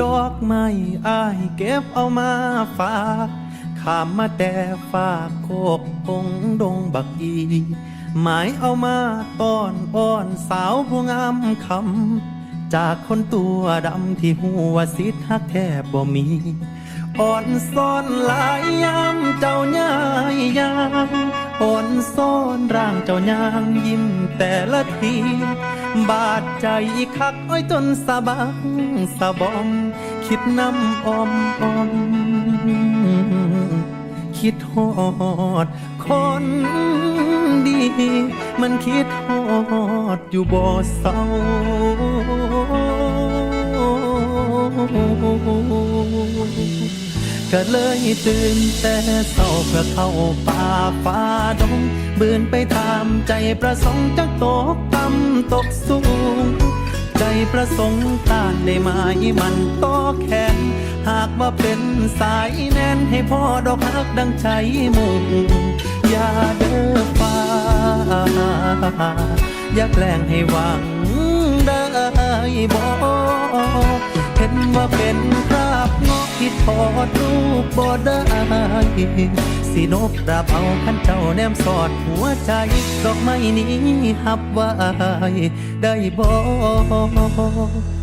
ดอกไม้อายเก็บเอามาฝากขามมาแต่ฝากโคกพงดงบักอีหมายเอามาต้อนอ้อนสาวผู้งามคำจากคนตัวดำที่หัวสิทธักแทบบ่มีอ่อนซ่อนหลายยามเจ้าย่ายยางอ่อนซ่อนร่างเจ้ายางยิ้มแต่ละที บาดใจคักอ้อยจนสะบักสะบอม คิดน้ำอมอม คิดฮอด คนดี มันคิดฮอดอยู่บ่เศร้าก็เลยตื่นแต่เศร้าเพื่อเข้าป่าฟ้าดงบืนไปตามใจประสงค์จักตก ตกสูง ใจประสงค์ต้านได้ไหมมันโตแขนหากว่าเป็นสายแน่นให้พ่อดอกฮักดังใจมุ่งอย่าเด้อฟ้า อย่าแกล้งให้หวังได้บ่เห็นว่าเป็นคราบงาะ ที่ทอดรูปบ่ได้สินบราบเอาขันเจ้าแนมสอดหัวใจ ดอกไม้นี้หับไว้ได้บ่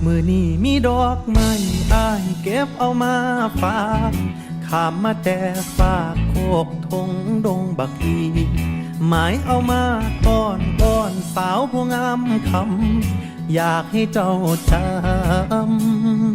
มือนี้มีดอกไม้อายเก็บเอามาฝากขามมาแต่ฝากโคกทงดงบักอีหมายเอามาต้อนอ้อนสาวผู้งามคำอยากให้เจ้าจำ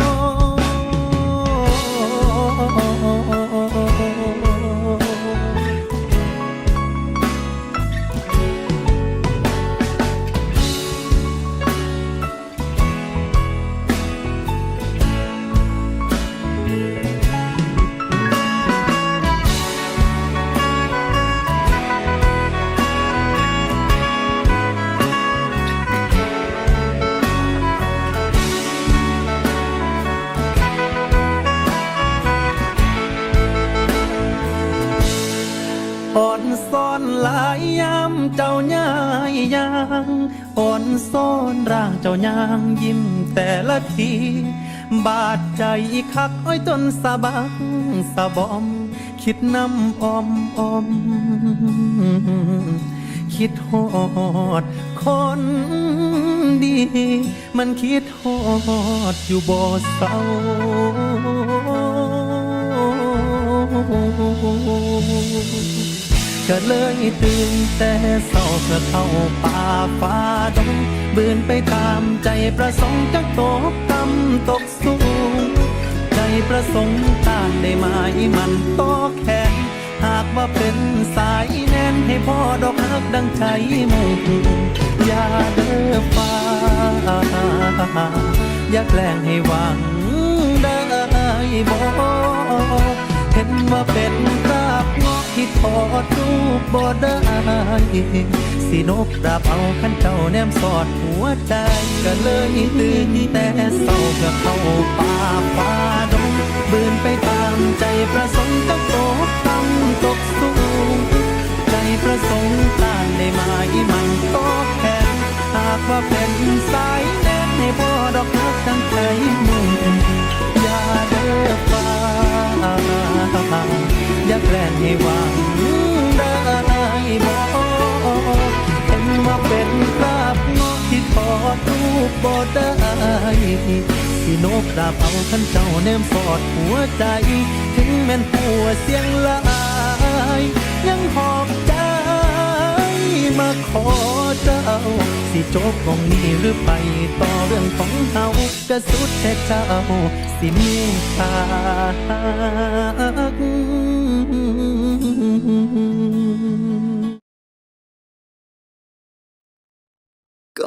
อ่อนซ่อนหลายยามเจ้าย่ายยางอ่อนซ่อนร่างเจ้ายางยิ้มแต่ละที บาดใจคักอ้อยจนสะบักสะบอม คิดน้ำอมอม คิดฮอดคนดี มันคิดฮอดอยู่บ่เศร้า ก็เลยตื่นแต่เศร้าเพื่อเข้าป่าฟ้าดงบืนไปตามใจประสงค์จักตกต่ำตกสูง ใจประสงค์ต้านได้ไหมมันโตแขนหากว่าเป็นสายแน่นให้พ่อดอกฮักดังใจมุ่งอย่าเด้อฟ้าอย่าแกล้งให้หวังได้บ่เห็นว่าเป็นคราบ ที่ทอดรูปบ่ได้สินบราบเอาขันเจ้าแนมสอดหัวใจก็เลยตื่นแต่เศร้าเพื่อเข้าป่าฟ้าดงบืนไปตามใจประสงค์จะตกต่ำตกสูง ใจประสงค์ต้านได้ไหมมันโตแขนหากว่าเป็นสาย แล้งให้หวังได้บ่เห็นว่าเป็นคราบงาะที่ทอดรูปบ่ได้สินบดาบเอาขันเจ้าแนมสอดหัวใจ ถึงแม่นหัวเสียงลายยังหอบใจมาขอเจ้า สิจบตรงนี้หรือไปต่อเรื่องของเฮากระสุดแต่เจ้า สิมตตาก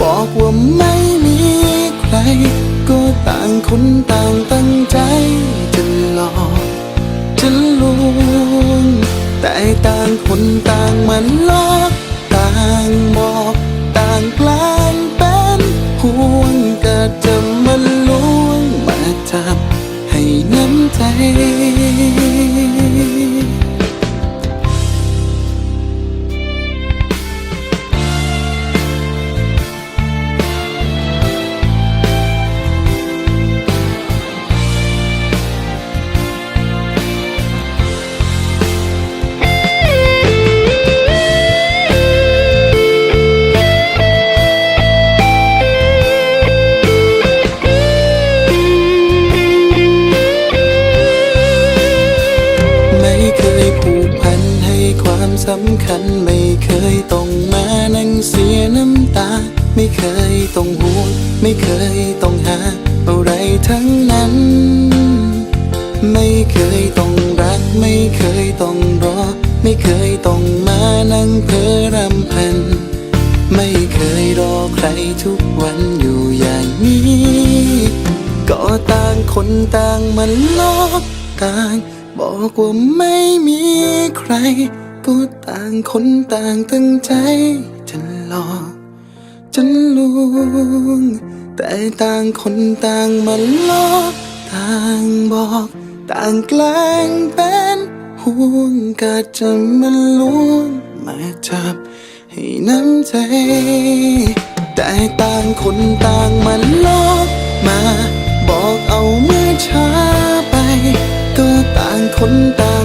บอกว่าไม่มีใคร ก็ต่างคนต่างตั้งใจจะหลอกจะลวงแต่ต่างคนต่างมันลอกต่างบอกต่างกลางเป็นห่วงก็จะมาลวงมาจับให้น้ำใจ งมานั่งเพ้อรำพัน ไม่เคยรอใครทุกวันอยู่อย่างนี้ ก็ต่างคนต่างมันลอกต่าง บอกว่าไม่มีใคร ก็ต่างคนต่างตั้งใจจะหลอกจะลวงแต่ต่างคนต่างมันลอกต่างบอก ต่างแกล้งเป็น ห่วงกาจะมันล้วงมาจับให้น้ำใจ แต่ต่างคนต่างมันลอกมา บอกเอาเมื่อช้าไป ก็ต่างคนต่าง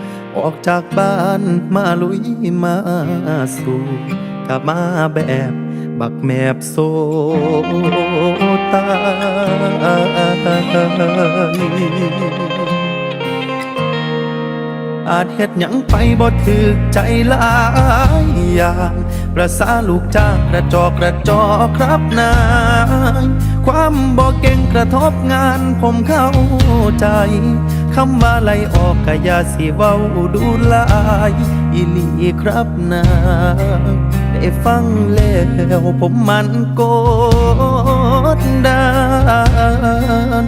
ออกจากบ้านมาลุยมาสู่กลับมาแบบบักแมบโซตาย อาจเฮ็ดหยังไปบ่ถึกใจหลายอย่างประสาลูกจ้างกระจอกกระจอครับนายความบ่เก่งกระทบงานผมเข้าใจคำว่าไล่ออกกะยาสิเว้าดูลายอีลีครับนายได้ฟังแล้วผมมันโกดดัน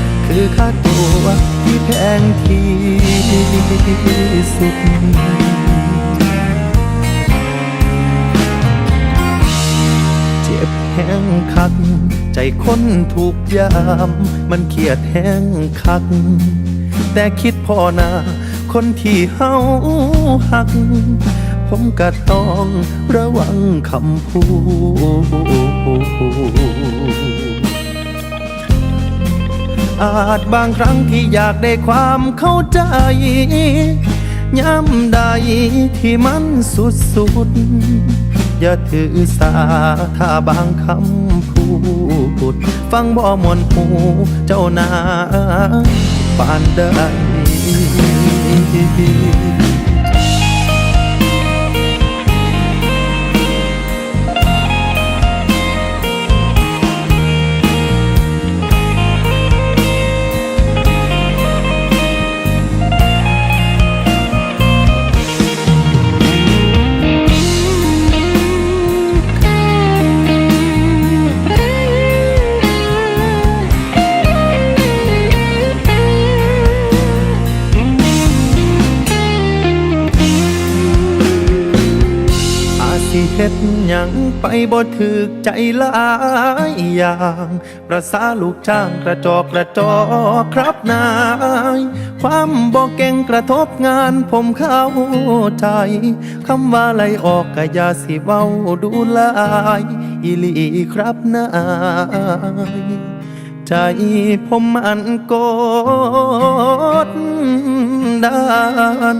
คือค่าตัวที่แพงที่สุดเจ็บแห้งคัก ใจคนถูกยาม มันเครียดแห้งคัก แต่คิดพอนา คนที่เฮาหัก ผมก็ต้องระวังคำพูด อาจบางครั้งที่อยากได้ความเข้าใจย้ำใดที่มันสุดสุดๆอย่าถือสาถ้าบางคำพูด ฟังบ่มวนหูเจ้านาปานได้ ฮ็ดหยังไปบ่ถึกใจหลายอย่างประสาลูกจ้างกระจอกกระจอกครับนาย ความบ่เก่งกระทบงานผมเข้าใจคำว่าไล่ออกก็อย่าสิเว้าดูลายอีลีครับนายใจผมมันกดดัน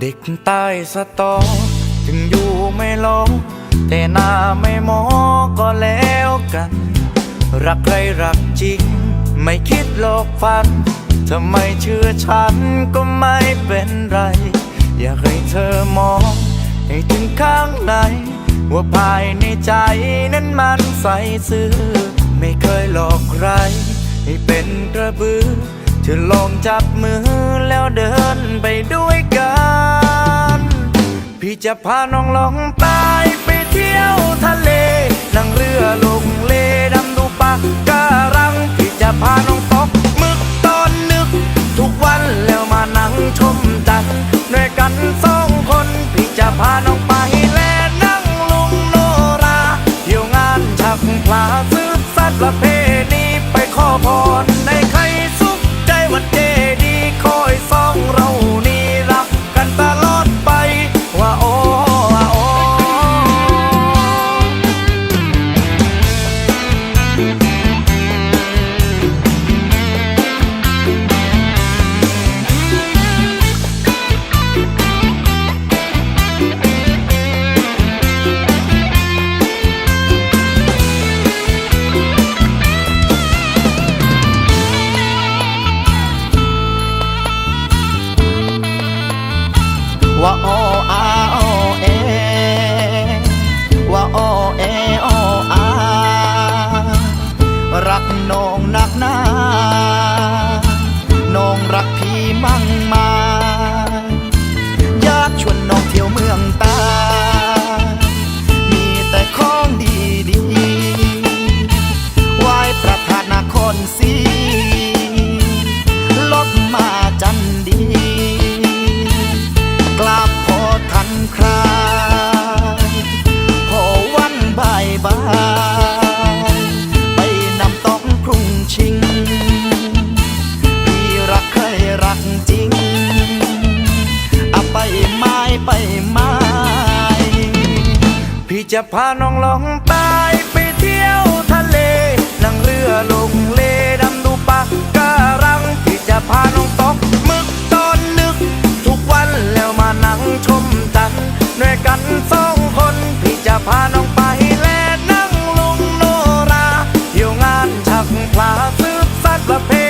เด็กใต้สตอ ถึงอยู่ไม่ลงแต่หน้าไม่มอก็แล้วกัน รักใครรักจริง ไม่คิดหลอกฟันทำไมเชื่อฉันก็ไม่เป็นไร อยากให้เธอมอง ให้ถึงข้างใน ว่าภายในใจนั้นมันใสซื่อ เธอลองจับมือแล้วเดินไปด้วยกัน พี่จะพาน้องลองใตายไปเที่ยวทะเล นั่งเรือลงเลดำดูปะการัง พี่จะพาน้องตกมึกตอนนึก ทุกวันแล้วมานั่งชมจันทร์ด้วยกันสองคน พี่จะพาน้องไปแลนั่งลุงโนราเที่ยวงานชักพลาซื้อสัตว์ประเพณีไปขอพรในใคร สุข จะพาน้องลองตายไปเที่ยวทะเล นั่งเรือลงเลดำดูปะการังพี่จะพาน้องตกหมึกตอนนึก ทุกวันแล้วมานั่งชมจันทร์ด้วยกันสองคนพี่จะพาน้องไปแลนั่งลงโนราเที่ยวงานชักพลาสืบสัตว์ประเพ